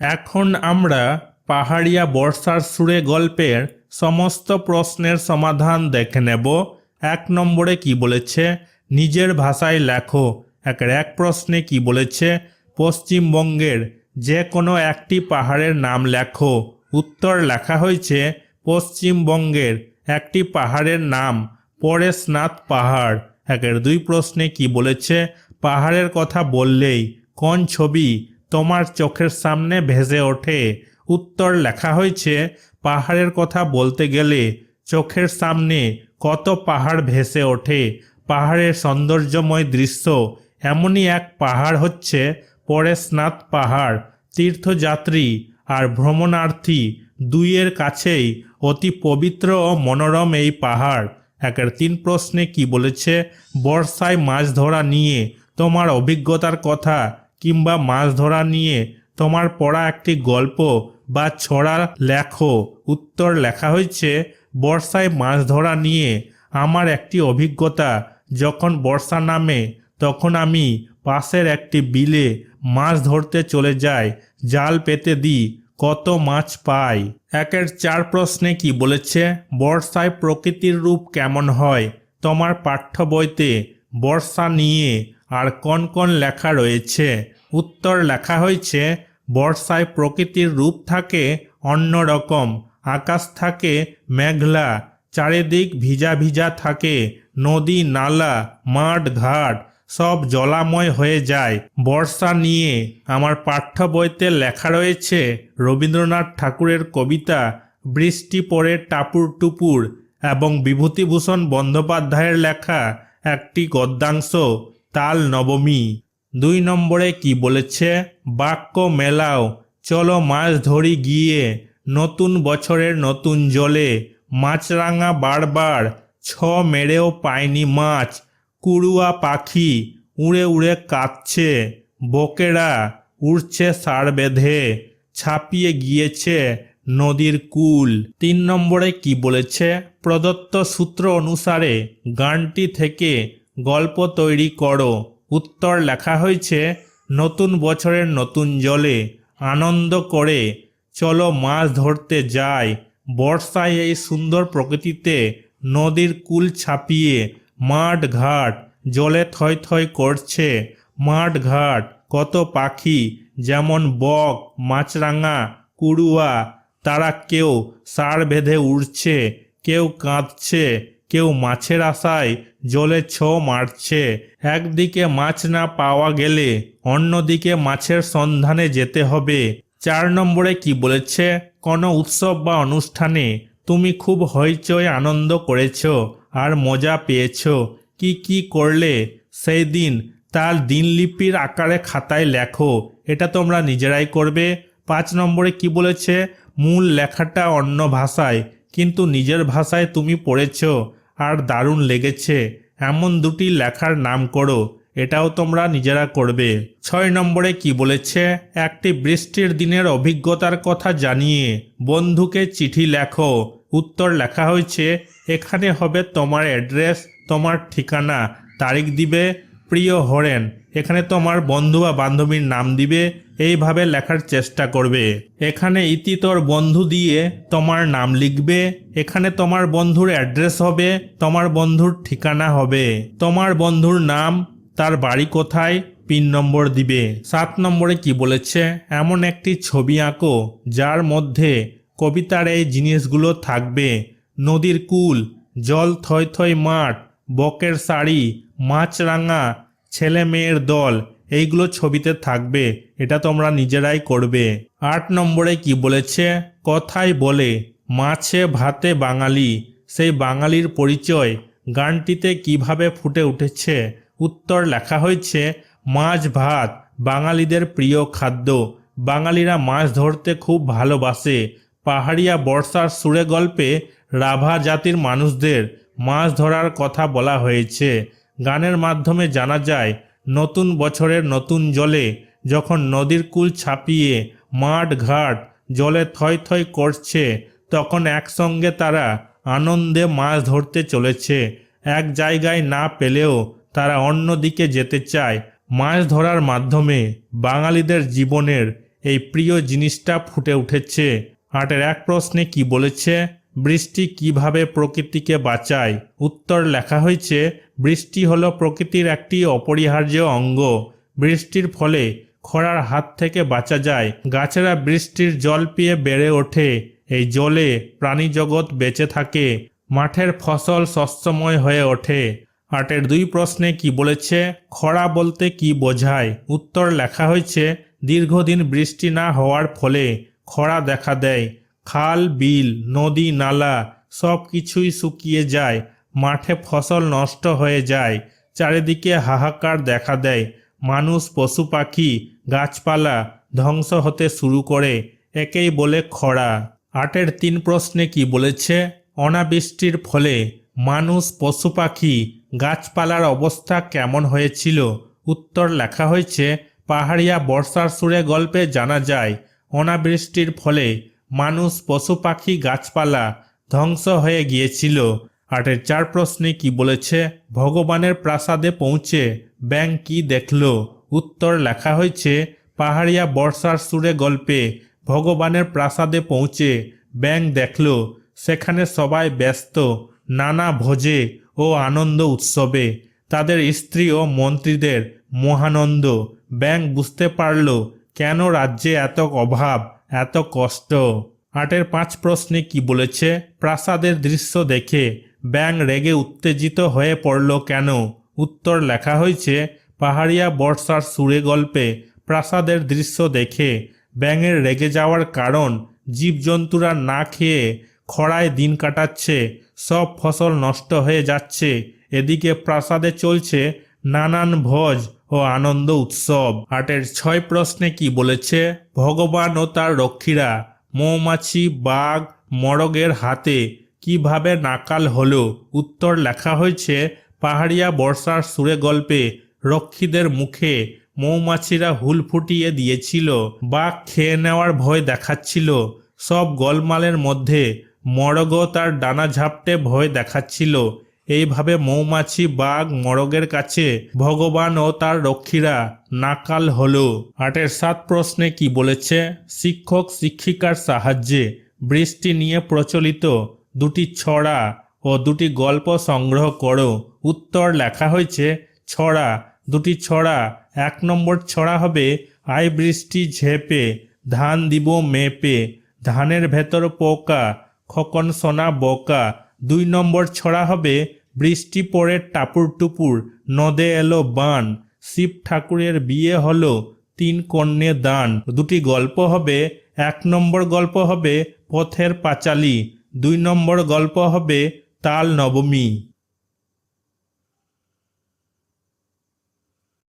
এখন আমরা পাহাড়িয়া বর্ষার সুরে গল্পের সমস্ত প্রশ্নের সমাধান দেখে নেব। এক নম্বরে কি বলেছে? নিজের ভাষায় লেখো। একের এক প্রশ্নে কি বলেছে? পশ্চিমবঙ্গের যে কোনো একটি পাহাড়ের নাম লেখো। উত্তর লেখা হয়েছে, পশ্চিমবঙ্গের একটি পাহাড়ের নাম পরেশনাথ পাহাড়। একের দুই প্রশ্নে কি বলেছে? পাহাড়ের কথা বললেই কোন ছবি তোমার চোখের সামনে ভেসে ওঠে। উত্তর লেখা হয়েছে, পাহাড়ের কথা বলতে গেলে চোখের সামনে কত পাহাড় ভেসে ওঠে। পাহাড়ের সৌন্দর্যময় দৃশ্য এমনই এক পাহাড় হচ্ছে পরেশনাথ পাহাড়, তীর্থযাত্রী আর ভ্রমণার্থী দুইয়ের কাছেই অতি পবিত্র ও মনোরম এই পাহাড়। একের তিন প্রশ্নে কি বলেছে, বর্ষায় মাছ ধরা নিয়ে তোমার অভিজ্ঞতার কথা কিংবা মাছ ধরা নিয়ে তোমার পড়া একটি গল্প বা ছড়া লেখো। উত্তর লেখা হয়েছে, বর্ষায় মাছ ধরা নিয়ে আমার একটি অভিজ্ঞতা। যখন বর্ষা নামে, তখন আমি পাশের একটি বিলে মাছ ধরতে চলে যাই। জাল পেতে দিই, কত মাছ পাই? একের চার প্রশ্নে কি বলেছে, বর্ষায় প্রকৃতির রূপ কেমন হয়? তোমার পাঠ্য বইতে বর্ষা নিয়ে আর কোন কোন লেখা রয়েছে? উত্তর লেখা হয়েছে, বর্ষায় প্রকৃতির রূপ থাকে অন্যরকম, আকাশ থাকে মেঘলা, চারিদিক ভিজা ভিজা থাকে, নদী, নালা, মাঠ, ঘাট, সব জলাময় হয়ে যায়। বর্ষা নিয়ে আমার পাঠ্য বইতে লেখা রয়েছে, রবীন্দ্রনাথ ঠাকুরের কবিতা, বৃষ্টি পড়ে টাপুর টুপুর, এবং বিভূতিভূষণ বন্দ্যোপাধ্যায়ের লেখা, একটি গদ্যাংশ। তাল নবমী। দুই নম্বরে কি বলেছে? বাক্য মেলাও, চলো মাছ ধরি গিয়ে, নতুন বছরের নতুন জলে, মাছরাঙা বারবার, ছ মেরেও পায়নি মাছ, কুড়ুয়া পাখি উড়ে উড়ে কাঁদছে, বকেরা উড়ছে সার বেঁধে, ছাপিয়ে গিয়েছে নদীর কুল। তিন নম্বরে কি বলেছে? প্রদত্ত সূত্র অনুসারে গানটি থেকে গল্প তৈরি করো। উত্তর লেখা হয়েছে, নতুন বছরের নতুন জলে, আনন্দ করে, চলো মাছ ধরতে যাই। বর্ষায় এই সুন্দর প্রকৃতিতে নদীর কুল ছাপিয়ে, মাঠ ঘাট, জলে থই থই করছে। মাঠ ঘাট, কত পাখি, যেমন বক, মাছরাঙা, কুড়ুয়া, তারা কেউ সার বেঁধে উড়ছে, কেউ কাঁদছে কেউ মাছের আশায় জলে ছো মারছে। একদিকে মাছ না পাওয়া গেলে অন্যদিকে মাছের সন্ধানে যেতে হবে। চার নম্বরে কি বলেছে? কোনো উৎসব বা অনুষ্ঠানে তুমি খুব হইচই আনন্দ করেছ আর মজা পেয়েছ। কি কি করলে সেই দিন? তার দিনলিপির আকারে খাতায় লেখো। এটা তোমরা নিজেরাই করবে। পাঁচ নম্বরে কি বলেছে? মূল লেখাটা অন্য ভাষায়, কিন্তু নিজের ভাষায় তুমি পড়েছ। আর দারুণ লেগেছে। এমন দুটি লেখার নাম করো, এটাও তোমরা নিজেরা করবে। ছয় নম্বরে কি বলেছে? একটি বৃষ্টির দিনের অভিজ্ঞতার কথা জানিয়ে বন্ধুকে চিঠি লেখো। উত্তর লেখা হয়েছে, এখানে হবে তোমার অ্যাড্রেস, তোমার ঠিকানা, তারিখ দিবে প্রিয় হরেন, এখানে তোমার বন্ধু বা বান্ধবীর নাম দিবে, এইভাবে লেখার চেষ্টা করবে। এখানে ইতি তোর বন্ধু দিয়ে তোমার নাম লিখবে, এখানে তোমার বন্ধুর অ্যাড্রেস হবে, তোমার বন্ধুর ঠিকানা হবে। তোমার বন্ধুর নাম, তার বাড়ি কোথায়, পিন নম্বর দিবে। সাত নম্বরে কি বলেছে, এমন একটি ছবি আঁকো, যার মধ্যে কবিতার এই জিনিসগুলো থাকবে। নদীর কুল, জল থই থই মাঠ বকের শাড়ি, মাছরাঙা, ছেলে মেয়ের দল, এইগুলো ছবিতে থাকবে। এটা তোমরা নিজেরাই করবে। আট নম্বরে কি বলেছে? কথাই বলে, মাছে ভাতে বাঙালি। সেই বাঙালির পরিচয় গানটিতে কীভাবে ফুটে উঠেছে? উত্তর লেখা হয়েছে, মাছ ভাত বাঙালিদের প্রিয় খাদ্য। বাঙালিরা মাছ ধরতে খুব ভালোবাসে। পাহাড়িয়া বর্ষার সুরে গল্পে রাভা জাতির মানুষদের মাছ ধরার কথা বলা হয়েছে। গানের মাধ্যমে জানা যায়, নতুন বছরের নতুন জলে যখন নদীর কুল ছাপিয়ে মাঠ ঘাট জলে থই থই করছে, তখন একসঙ্গে তারা আনন্দে মাছ ধরতে চলেছে। এক জায়গায় না পেলেও তারা অন্য দিকে যেতে চায়। মাছ ধরার মাধ্যমে বাঙালিদের জীবনের এই প্রিয় জিনিসটা ফুটে উঠেছে। আটের এক প্রশ্নে কি বলেছে? বৃষ্টি কীভাবে প্রকৃতিকে বাঁচায়? উত্তর লেখা হয়েছে, বৃষ্টি হলো প্রকৃতির একটি অপরিহার্য অঙ্গ। বৃষ্টির ফলে খরার হাত থেকে বাঁচা যায়। গাছেরা বৃষ্টির জল পেয়ে বেড়ে ওঠে। এই জলে প্রাণীজগৎ বেঁচে থাকে। মাঠের ফসল শস্যময় হয়ে ওঠে। আটের দুই প্রশ্নে কি বলেছে? খরা বলতে কি বোঝায়? উত্তর লেখা হয়েছে, দীর্ঘদিন বৃষ্টি না হওয়ার ফলে খরা দেখা দেয়। খাল, বিল, নদী, নালা সব কিছুই শুকিয়ে যায়, মাঠে ফসল নষ্ট হয়ে যায়, চারিদিকে হাহাকার দেখা দেয়, মানুষ, পশু, পাখি, গাছপালা ধ্বংস হতে শুরু করে, একেই বলে খরা। আটের তিন প্রশ্নে কি বলেছে? অনাবৃষ্টির ফলে মানুষ, পশু, পাখি গাছপালার অবস্থা কেমন হয়েছিল? উত্তর লেখা হয়েছে, পাহাড়িয়া বর্ষার সুরে গল্পে জানা যায়, অনাবৃষ্টির ফলে মানুষ, পশু পাখি, গাছপালা ধ্বংস হয়ে গিয়েছিল। আটের চার প্রশ্নে কি বলেছে? ভগবানের প্রাসাদে পৌঁছে ব্যাং কি দেখল? উত্তর লেখা হয়েছে, পাহাড়িয়া বর্ষার সুরে গল্পে ভগবানের প্রাসাদে পৌঁছে ব্যাং দেখল। সেখানে সবাই ব্যস্ত, নানা ভোজে ও আনন্দ উৎসবে। তাদের স্ত্রী ও মন্ত্রীদের মহানন্দ। ব্যাং বুঝতে পারল, কেন রাজ্যে এত অভাব? এত কষ্ট। আটের পাঁচ প্রশ্নে কি বলেছে? প্রাসাদের দৃশ্য দেখে ব্যাং রেগে উত্তেজিত হয়ে পড়ল কেন? উত্তর লেখা হয়েছে, পাহাড়িয়া বর্ষার সুরে গল্পে প্রাসাদের দৃশ্য দেখে ব্যাঙের রেগে যাওয়ার কারণ জীবজন্তুরা না খেয়ে খরায় দিন কাটাচ্ছে, সব ফসল নষ্ট হয়ে যাচ্ছে, এদিকে প্রাসাদে চলছে নানান ভোজ ও আনন্দ উৎসব। আটের ছয় প্রশ্নে কি বলেছে? ভগবান ও তার রক্ষীরা, মৌমাছি, বাঘ, মরগের হাতে কীভাবে নাকাল হলো? উত্তর লেখা হয়েছে, পাহাড়িয়া বর্ষার সুরে গল্পে রক্ষীদের মুখে মৌমাছিরা হুল ফুটিয়ে দিয়েছিল, বাঘ খেয়ে নেওয়ার ভয় দেখাচ্ছিল, সব গোলমালের মধ্যে মরগ তার ডানা ঝাপটে ভয় দেখাচ্ছিল এইভাবে মৌমাছি, বাঘ, মরগের কাছে ভগবান ও তার রক্ষীরা নাকাল হলো। আটের সাত প্রশ্নে কি বলেছে? শিক্ষক, শিক্ষিকার সাহায্যে বৃষ্টি নিয়ে প্রচলিত দুটি ছড়া ও দুটি গল্প সংগ্রহ করো। উত্তর লেখা হয়েছে, ছড়া, দুটি ছড়া, এক নম্বর ছড়া হবে আই বৃষ্টি ঝেপে, ধান দিব মেপে, ধানের ভেতর পোকা, খকন সোনা বোকা। দুই নম্বর ছড়া হবে বৃষ্টি পড়ে টাপুর টুপুর, নদে এলো বান, শিব ঠাকুরের বিয়ে হলো তিন কন্যে দান। দুটি গল্প হবে, এক নম্বর গল্প হবে পথের পাঁচালী, দুই নম্বর গল্প হবে তাল নবমী।